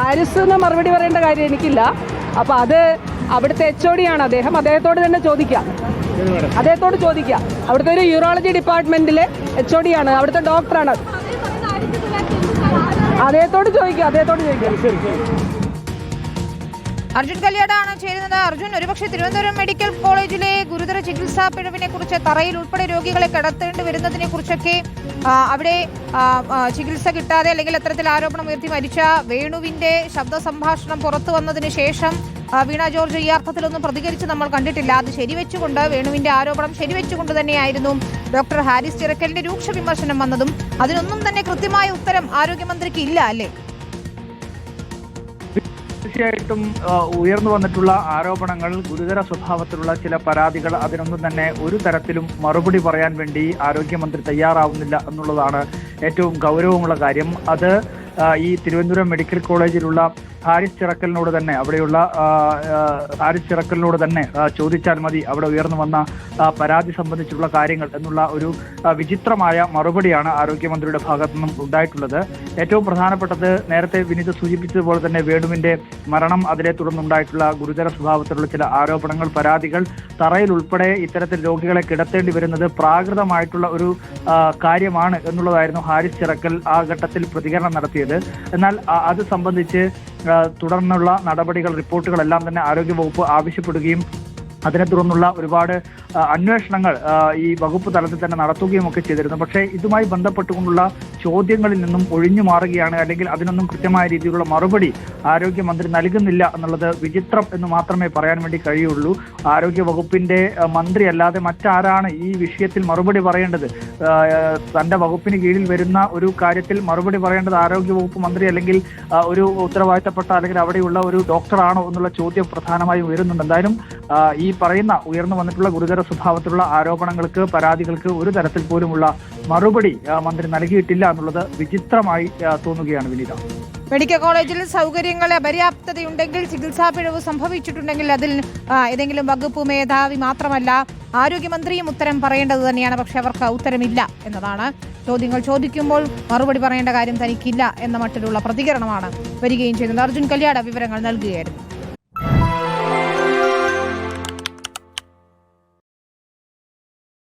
ഹാരിസിന് മറുപടി പറയേണ്ട കാര്യം എനിക്കില്ല. അപ്പോൾ അത് അവിടുത്തെ എച്ച് ഒ ആണ്. അദ്ദേഹം അദ്ദേഹത്തോട് തന്നെ ചോദിക്കാം. അദ്ദേഹത്തോട് ചോദിക്കാം. അവിടുത്തെ ഒരു യൂറോളജി ഡിപ്പാർട്ട്മെന്റിലെ എച്ച് ഒ ആണ്. അവിടുത്തെ ഡോക്ടറാണ് അദ്ദേഹത്തോട് ചോദിക്കാം. അദ്ദേഹത്തോട് ചോദിക്കാം. അർജുൻ കല്യാടാണ് ചേരുന്നത്. അർജുൻ ഒരുപക്ഷെ തിരുവനന്തപുരം മെഡിക്കൽ കോളേജിലെ ഗുരുതര ചികിത്സാ പിഴവിനെ കുറിച്ച് തറയിൽ ഉൾപ്പെടെ രോഗികളെ കിടത്തേണ്ടി വരുന്നതിനെ കുറിച്ചൊക്കെ അവിടെ ചികിത്സ കിട്ടാതെ അല്ലെങ്കിൽ അത്തരത്തിൽ ആരോപണം ഉയർത്തി മരിച്ച വേണുവിന്റെ ശബ്ദ സംഭാഷണം പുറത്തു വന്നതിന് ശേഷം വീണ ജോർജ് ഈ അർത്ഥത്തിലൊന്നും പ്രതികരിച്ച് നമ്മൾ കണ്ടിട്ടില്ല. അത് ശരിവെച്ചുകൊണ്ട് വേണുവിന്റെ ആരോപണം ശരിവെച്ചുകൊണ്ട് തന്നെയായിരുന്നു ഡോക്ടർ ഹാരിസ് ചിറക്കലിന്റെ രൂക്ഷ വിമർശനം വന്നതും അതിനൊന്നും തന്നെ കൃത്യമായ ഉത്തരം ആരോഗ്യമന്ത്രിക്ക് ഇല്ല അല്ലേ? തീർച്ചയായിട്ടും ഉയർന്നു വന്നിട്ടുള്ള ആരോപണങ്ങൾ ഗുരുതര സ്വഭാവത്തിലുള്ള ചില പരാതികൾ അതിനൊന്നും തന്നെ ഒരു തരത്തിലും മറുപടി പറയാൻ വേണ്ടി ആരോഗ്യമന്ത്രി തയ്യാറാവുന്നില്ല എന്നുള്ളതാണ് ഏറ്റവും ഗൗരവമുള്ള കാര്യം. അത് ഈ തിരുവനന്തപുരം മെഡിക്കൽ കോളേജിലുള്ള ഹാരിസ് ചിറക്കലിനോട് തന്നെ അവിടെയുള്ള ഹാരിസ് ചിറക്കലിനോട് തന്നെ ചോദിച്ചാൽ മതി അവിടെ ഉയർന്നു വന്ന പരാതി സംബന്ധിച്ചുള്ള കാര്യങ്ങൾ എന്നുള്ള ഒരു വിചിത്രമായ മറുപടിയാണ് ആരോഗ്യമന്ത്രിയുടെ ഭാഗത്തു നിന്നും ഉണ്ടായിട്ടുള്ളത്. ഏറ്റവും പ്രധാനപ്പെട്ടത് നേരത്തെ വിനീത് സൂചിപ്പിച്ചതുപോലെ തന്നെ വേണുവിന്റെ മരണം അതിനെ തുടർന്നുണ്ടായിട്ടുള്ള ഗുരുതര സ്വഭാവത്തിലുള്ള ചില ആരോപണങ്ങൾ പരാതികൾ തറയിൽ ഉൾപ്പെടെ ഇത്തരത്തിൽ രോഗികളെ കിടത്തേണ്ടി വരുന്നത് പ്രാകൃതമായിട്ടുള്ള ഒരു കാര്യമാണ് എന്നുള്ളതായിരുന്നു ഹാരിസ് ചിറക്കൽ ആ ഘട്ടത്തിൽ പ്രതികരണം നടത്തിയത്. എന്നാൽ അത് സംബന്ധിച്ച് തുടർന്നുള്ള നടപടികൾ റിപ്പോർട്ടുകളെല്ലാം തന്നെ ആരോഗ്യവകുപ്പ് ആവശ്യപ്പെടുകയും അതിനെ തുടർന്നുള്ള ഒരുപാട് അന്വേഷണങ്ങൾ ഈ വകുപ്പ് തലത്തിൽ തന്നെ നടത്തുകയും ഒക്കെ ചെയ്തിരുന്നു. പക്ഷേ ഇതുമായി ബന്ധപ്പെട്ടുകൊണ്ടുള്ള ചോദ്യങ്ങളിൽ നിന്നും ഒഴിഞ്ഞു മാറുകയാണ്. അല്ലെങ്കിൽ അതിനൊന്നും കൃത്യമായ രീതിയിലുള്ള മറുപടി ആരോഗ്യമന്ത്രി നൽകുന്നില്ല എന്നുള്ളത് വിചിത്രം എന്ന് മാത്രമേ പറയാൻ വേണ്ടി കഴിയുള്ളൂ. ആരോഗ്യ വകുപ്പിന്റെ മന്ത്രി അല്ലാതെ മറ്റാരാണ് ഈ വിഷയത്തിൽ മറുപടി പറയേണ്ടത്? തന്റെ വകുപ്പിന് കീഴിൽ വരുന്ന ഒരു കാര്യത്തിൽ മറുപടി പറയേണ്ടത് ആരോഗ്യ വകുപ്പ് മന്ത്രി അല്ലെങ്കിൽ ഒരു ഉത്തരവാദിത്തപ്പെട്ട അല്ലെങ്കിൽ അവിടെയുള്ള ഒരു ഡോക്ടറാണോ എന്നുള്ള ചോദ്യം പ്രധാനമായും ഉയരുന്നുണ്ട്. എന്തായാലും ഈ പറയുന്ന ഉയർന്നു വന്നിട്ടുള്ള ഗുരുതര സ്വഭാവത്തിലുള്ള ആരോപണങ്ങൾക്ക് പരാതികൾക്ക് ഒരു തരത്തിൽ പോലുമുള്ള മറുപടി മന്ത്രി നൽകിയിട്ടില്ല എന്നുള്ളത് വിചിത്രമായി തോന്നുകയാണ് വിനീത. മെഡിക്കൽ കോളേജിൽ സൗകര്യങ്ങൾ അപര്യാപ്തതയുണ്ടെങ്കിൽ ചികിത്സാ പിഴവ് സംഭവിച്ചിട്ടുണ്ടെങ്കിൽ അതിൽ ഏതെങ്കിലും വകുപ്പ് മേധാവി മാത്രമല്ല ആരോഗ്യമന്ത്രിയും ഉത്തരം പറയേണ്ടത് തന്നെയാണ്. പക്ഷെ അവർക്ക് ഉത്തരമില്ല എന്നതാണ്. ചോദ്യങ്ങൾ ചോദിക്കുമ്പോൾ മറുപടി പറയേണ്ട കാര്യം തനിക്കില്ല എന്ന മട്ടിലുള്ള പ്രതികരണമാണ് വരികയും ചെയ്യുന്നത് അർജുൻ കല്യാട വിവരങ്ങൾ നൽകുകയായിരുന്നു.